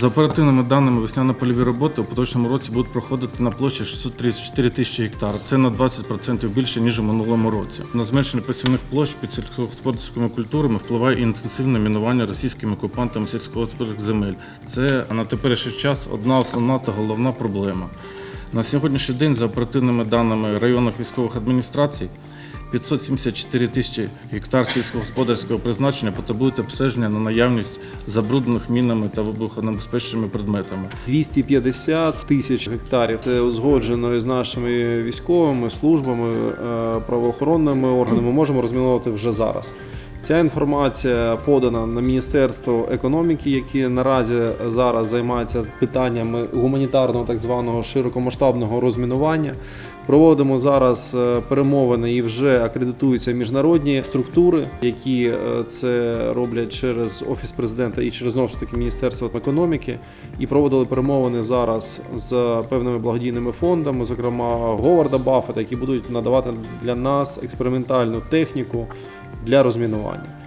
За оперативними даними, весняно-польові роботи у поточному році будуть проходити на площі 634 тисячі гектар. Це на 20% більше, ніж у минулому році. На зменшення посівних площ під сільськогосподарськими культурами впливає інтенсивне мінування російськими окупантами сільськогосподарських земель. Це на теперішній час одна основна та головна проблема. На сьогоднішній день, за оперативними даними районних військових адміністрацій, 574 тисячі гектар сільськогосподарського призначення потребують обстеження на наявність забруднених мінами та вибухонебезпечними предметами. 250 тисяч гектарів. Це узгоджено із нашими військовими службами, е, правоохоронними органами. Ми можемо розмінувати вже зараз. Ця інформація подана на Міністерство економіки, яке наразі зараз займається питаннями гуманітарного так званого широкомасштабного розмінування. Проводимо зараз е, перемовини і вже акредитуються міжнародні структури, які е, це роблять через офіс президента і через знову ж таки Міністерство економіки. І проводили перемовини зараз з певними благодійними фондами, зокрема Говарда Баффета, які будуть надавати для нас експериментальну техніку для розмінування.